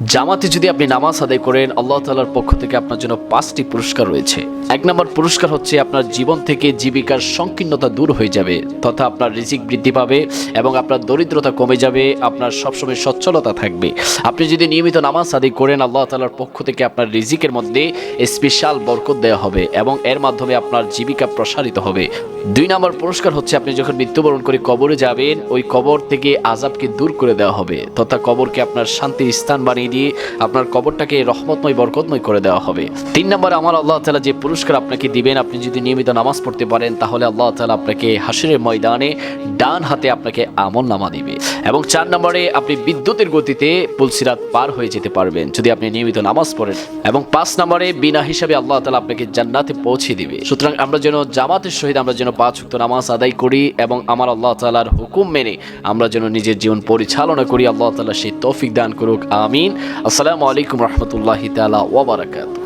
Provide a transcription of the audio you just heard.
জামাতে যদি আপনি নামাজ আদায় করেন, আল্লাহ তালার পক্ষ থেকে আপনার জন্য পাঁচটি পুরস্কার রয়েছে। এক নম্বর পুরস্কার হচ্ছে আপনার জীবন থেকে জীবিকার সংকীর্ণতা দূর হয়ে যাবে, তথা আপনার রিজিক বৃদ্ধি পাবে এবং আপনার দরিদ্রতা কমে যাবে, আপনার সবসময় সচ্ছলতা থাকবে। আপনি যদি নিয়মিত নামাজ আদায় করেন, আল্লাহ তালার পক্ষ থেকে আপনার রিজিকের মধ্যে স্পেশাল বরকত দেওয়া হবে এবং এর মাধ্যমে আপনার জীবিকা প্রসারিত হবে। দুই নম্বর পুরস্কার হচ্ছে আপনি যখন মৃত্যুবরণ করে কবরে যাবেন, ওই কবর থেকে আজাবকে দূর করে দেওয়া হবে, তথা কবরকে আপনার শান্তির স্থান বানিয়ে দিয়ে আপনার কবরটাকে রহমতময়, বরকতময় করে দেওয়া হবে। তিন নম্বরে আমার আল্লাহ তালা যে পুরস্কার আপনাকে দিবেন, আপনি যদি নিয়মিত নামাজ পড়তে পারেন, তাহলে আল্লাহ তালা আপনাকে হাসিরের ময়দানে ডান হাতে আপনাকে আমল নামা দিবে। এবং চার নম্বরে আপনি বিদ্যুতের গতিতে পুলসিরাত পার হয়ে যেতে পারবেন যদি আপনি নিয়মিত নামাজ পড়েন। এবং পাঁচ নম্বরে বিনা হিসাবে আল্লাহ তালা আপনাকে জান্নাতে পৌঁছে দিবে। সুতরাং আমরা যেন জামাতের সহিত আমরা যেন পাঁচ উক্ত নামাজ আদায় করি এবং আমার আল্লাহ তালার হুকুম মেনে আমরা যেন নিজের জীবন পরিচালনা করি, আল্লাহ তালা সেই তৌফিক দান করুক, আমিন। আসসালামু আলাইকুম রহমতুল্লাহি তালা ওবরাকাত